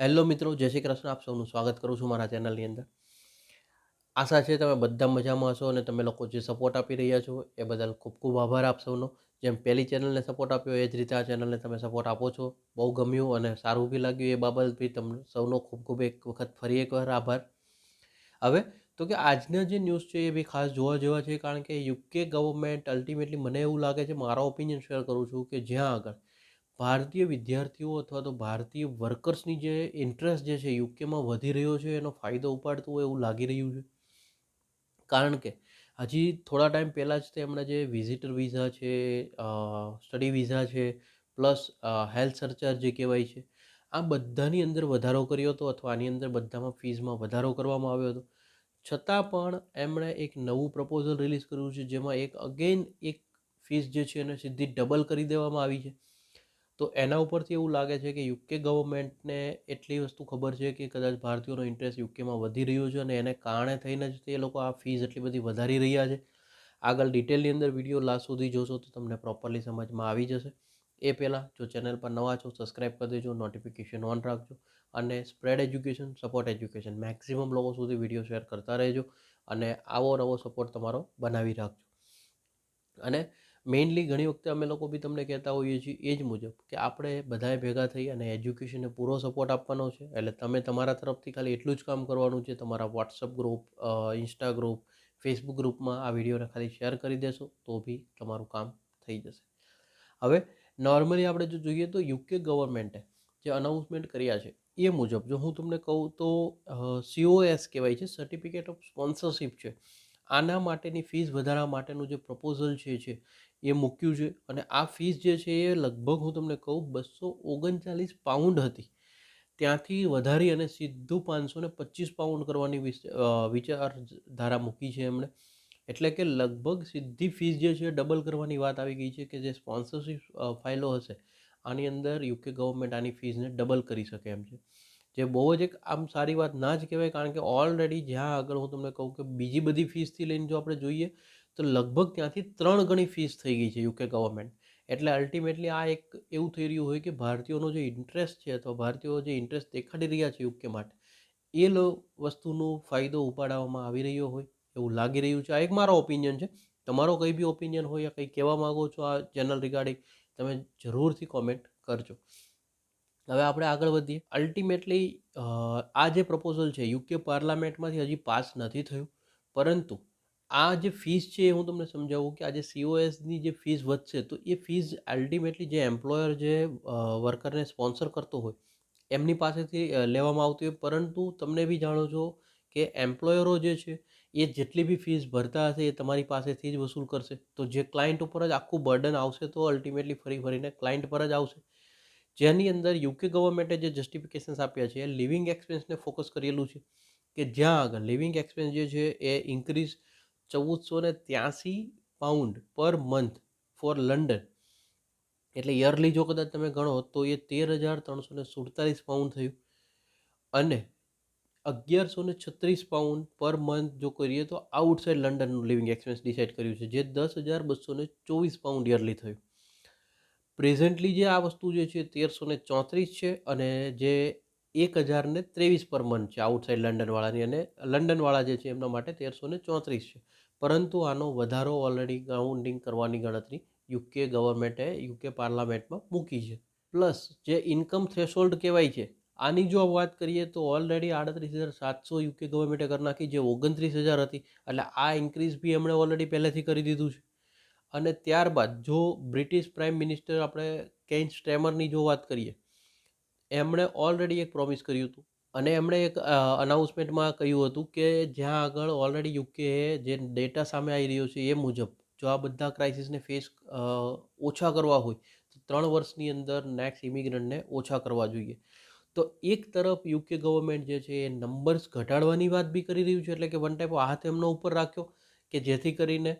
Hello મિત્રો, જય શ્રી કૃષ્ણ. આપ સૌનું સ્વાગત કરું છું મારા ચેનલની અંદર. આશા છે તમે બધા મજામાં હશો અને તમે લોકો જે સપોર્ટ આપી રહ્યા છો એ બદલ ખૂબ ખૂબ આભાર આપ સૌનો. જેમ પહેલી ચેનલને સપોર્ટ આપ્યો એ જ રીતે આ ચેનલને તમે સપોર્ટ આપો છો. બહુ ગમ્યું અને સારું બી લાગ્યું એ બાબત બી. તમને સૌનો ખૂબ ખૂબ એક વખત ફરી એકવાર આભાર. હવે તો કે આજના જે ન્યૂઝ છે એ બી ખાસ જોવા જેવા છે કારણ કે યુકે ગવર્મેન્ટ અલ્ટિમેટલી મને એવું લાગે છે, મારો ઓપિનિયન શેર કરું છું કે જ્યાં આગળ ભારતીય વિદ્યાર્થીઓ અથવા તો ભારતીય વર્કર્સની જે ઇન્ટરેસ્ટ જે છે યુકેમાં વધી રહ્યો છે, એનો ફાયદો ઉપાડતું હોય એવું લાગી રહ્યું છે. કારણ કે હજી થોડા ટાઈમ પહેલાં જ તેમણે જે વિઝિટર વિઝા છે સ્ટડી વિઝા છે પ્લસ હેલ્થ સર્ચાર જે કહેવાય છે, આ બધાની અંદર વધારો કર્યો હતો અથવા આની અંદર બધામાં ફીઝમાં વધારો કરવામાં આવ્યો હતો. છતાં પણ એમણે એક નવું પ્રપોઝલ રિલીઝ કર્યું છે, જેમાં એક અગેન એક ફીસ જે છે એને સીધી ડબલ કરી દેવામાં આવી છે. તો એના ઉપરથી એવું લાગે છે કે યુકે ગવર્મેન્ટને એટલી વસ્તુ ખબર છે કે કદાચ ભારતીયોનો ઇન્ટરેસ્ટ યુકેમાં વધી રહ્યો છે અને એને કારણે થઈને જ તે લોકો આ ફીઝ એટલી બધી વધારી રહ્યા છે. આગળ ડિટેલની અંદર વીડિયો લાસ્ટ સુધી જોશો તો તમને પ્રોપરલી સમજમાં આવી જશે. એ પહેલાં જો ચેનલ પર નવા છો સબસ્ક્રાઈબ કરી દેજો, નોટિફિકેશન ઓન રાખજો અને spread education, support education maximum લોકો સુધી વીડિયો શેર કરતા રહેજો અને આવો નવો સપોર્ટ તમારો બનાવી રાખજો. અને મેઇનલી ઘણી વખતે અમે લોકો બી તમને કહેતા હોઈએ છીએ એ જ મુજબ કે આપણે બધાએ ભેગા થઈ અને એજ્યુકેશનને પૂરો સપોર્ટ આપવાનો છે. એટલે તમે તમારા તરફથી ખાલી એટલું જ કામ કરવાનું છે. તમારા WhatsApp group Insta group Facebook ગ્રુપમાં આ વિડીયોને ખાલી શેર કરી દેશો તો બી તમારું કામ થઈ જશે. હવે નોર્મલી આપણે જો જોઈએ તો યુકે ગવર્મેન્ટે જે અનાઉન્સમેન્ટ કર્યા છે એ મુજબ જો હું તમને કહું તો સીઓએસ કહેવાય છે સર્ટિફિકેટ ઓફ સ્પોન્સરશિપ છે. આના માટેની ફીસ વધારવા માટેનું જે પ્રપોઝલ છે છે એ મૂક્યું છે અને આ ફીસ જે છે એ લગભગ હું તમને કહું બસો ઓગણચાલીસ પાઉન્ડ હતી. ત્યાંથી વધારી અને સીધું પાંચસો ને પચીસ પાઉન્ડ કરવાની વિચારધારા મૂકી છે એમણે. એટલે કે લગભગ સીધી ફીસ જે છે ડબલ કરવાની વાત આવી ગઈ છે કે જે સ્પોન્સરશિપ ફાઇલો હશે, આની અંદર યુકે ગવર્મેન્ટ આની ફીઝને ડબલ કરી શકે એમ છે. જે બહુ જ એક આમ સારી વાત ના જ કહેવાય, કારણ કે ઓલરેડી જ્યાં આગળ હું તમને કહું કે બીજી બધી ફીસથી લઈને જો આપણે જોઈએ તો લગભગ ત્યાંથી ત્રણ ગણી ફીસ થઈ ગઈ છે યુકે ગવર્મેન્ટ એટલે અલ્ટિમેટલી આ એક એવું થઈ રહ્યું હોય કે ભારતીયોનો જે ઇન્ટરેસ્ટ છે અથવા ભારતીયો જે ઇન્ટરેસ્ટ દેખાડી રહ્યા છે યુકે માટે, એ લો વસ્તુનો ફાયદો ઉપાડવામાં આવી રહ્યો હોય, એવું લાગી રહ્યું છે. આ એક મારો ઓપિનિયન છે. તમારો કંઈ બી ઓપિનિયન હોય યા કંઈ કહેવા માગો છો આ ચેનલ રિગાર્ડિંગ તમે જરૂરથી કોમેન્ટ કરજો. હવે આપણે આગળ વધીએ. અલ્ટિમેટલી આ જે પ્રપોઝલ છે યુકે પાર્લામેન્ટમાંથી હજી પાસ નથી થયું, પરંતુ આ જે ફીસ છે એ હું તમને સમજાવું કે આ જે સીઓએસની જે ફીસ વધશે, તો એ ફીસ અલ્ટિમેટલી જે એમ્પ્લોયર જે વર્કરને સ્પોન્સર કરતો હોય, એમની પાસેથી લેવામાં આવતી હોય. પરંતુ તમને બી જાણો છો કે એમ્પ્લોયરો જે છે, એ જેટલી બી ફીસ ભરતા હશે એ તમારી પાસેથી જ વસૂલ કરશે. તો જે ક્લાયન્ટ ઉપર જ આખું બર્ડન આવશે તો અલ્ટિમેટલી ફરી ફરીને ક્લાયન્ટ પર જ આવશે. જેની અંદર યુકે ગવર્મેન્ટે જે જસ્ટિફિકેશન્સ આપ્યા છે, એ લિવિંગ એક્સપેન્સને ફોકસ કરેલું છે, કે જ્યાં આગળ લિવિંગ એક્સપેન્સ જે છે એ ઇન્ક્રીઝ ચૌદસો ને ત્યાસી pound per month for London એટલે યરલી જો કદાચ તમે ગણો તો એ તેર હજાર ત્રણસો ને સુડતાલીસ પાઉન્ડ થયું. અને અગિયારસો ને છત્રીસ પાઉન્ડ પર મંથ જો કરીએ તો આઉટસાઇડ લંડનનું લિવિંગ એક્સપેન્સ ડિસાઇડ કર્યું છે, જે દસ હજાર બસો ને ચોવીસ પાઉન્ડ યરલી થયું. પ્રેઝન્ટલી જે આ વસ્તુ જે છે તેરસો ને ચોત્રીસ છે અને જે એક હજાર ને ત્રેવીસ પર મન છે, આઉટસાઇડ લંડનવાળાની અને લંડનવાળા જે છે એમના માટે તેરસો ને ચોત્રીસ છે. પરંતુ આનો વધારો ઓલરેડી કાઉન્ટિંગ કરવાની ગણતરી યુકે ગવર્મેન્ટે યુકે પાર્લામેન્ટમાં મૂકી છે. પ્લસ જે ઇન્કમ થ્રેશોલ્ડ કહેવાય છે, આની જો વાત કરીએ તો ઓલરેડી આડત્રીસ હજાર સાતસો યુકે ગવર્મેન્ટે કરી નાખી જે ઓગણત્રીસ હજાર હતી. એટલે આ ઇન્ક્રીઝ બી એમણે ઓલરેડી પહેલેથી કરી દીધું છે. અને ત્યારબાદ જો બ્રિટિશ પ્રાઇમ મિનિસ્ટર આપણે કેન સ્ટેમરની જો વાત કરીએ એમણે ઓલરેડી એક પ્રોમિસ કર્યું હતું. અને એમણે એક અનાઉન્સમેન્ટમાં કહ્યું હતું કે જ્યાં આગળ ઓલરેડી યુકે જે ડેટા સામે આવી રહ્યો છે એ મુજબ જો આ બધા ક્રાઇસિસને ફેસ ઓછા કરવા હોય, તો ત્રણ વર્ષની અંદર નેક્સ્ટ ઇમિગ્રન્ટને ઓછા કરવા જોઈએ. તો એક તરફ યુકે ગવર્મેન્ટ જે છે એ નંબર્સ ઘટાડવાની વાત બી કરી રહ્યું છે, એટલે કે વન ટાઈપ હાથ એમનો ઉપર રાખ્યો કે જેથી કરીને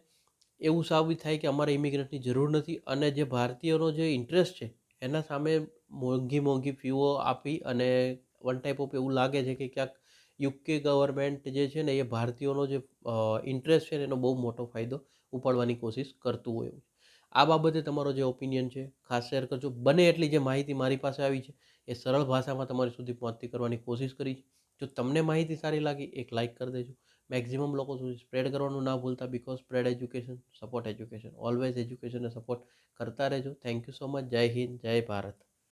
એવું સાબિત થાય કે અમારે ઇમિગ્રન્ટની જરૂર નથી. અને જે ભારતીયોનો જે ઇન્ટરેસ્ટ છે એના સામે મોંઘી મોંઘી ફીઓ આપી અને વન ટાઈપ ઓફ એવું લાગે છે કે ક્યાંક યુકે ગવર્મેન્ટ જે છે ને એ ભારતીયોનો જે ઇન્ટરેસ્ટ છે એનો બહુ મોટો ફાયદો ઉપાડવાની કોશિશ કરતું હોય આ બાબતે તમારો જે ઓપિનિયન છે, ખાસ શેર કરજો. બને એટલી જે માહિતી મારી પાસે આવી છે, એ સરળ ભાષામાં તમારી સુધી પહોંચતી કરવાની કોશિશ કરી જો તમને માહિતી સારી લાગી, એક લાઇક કરી દેજો. મેક્ઝિમમ લોકો સુધી સ્પ્રેડ કરવાનું ના ભૂલતા because spread education support education always એજ્યુકેશનને support કરતા રહેજો. થેન્ક યુ સો મચ જય હિન્દ, જય ભારત.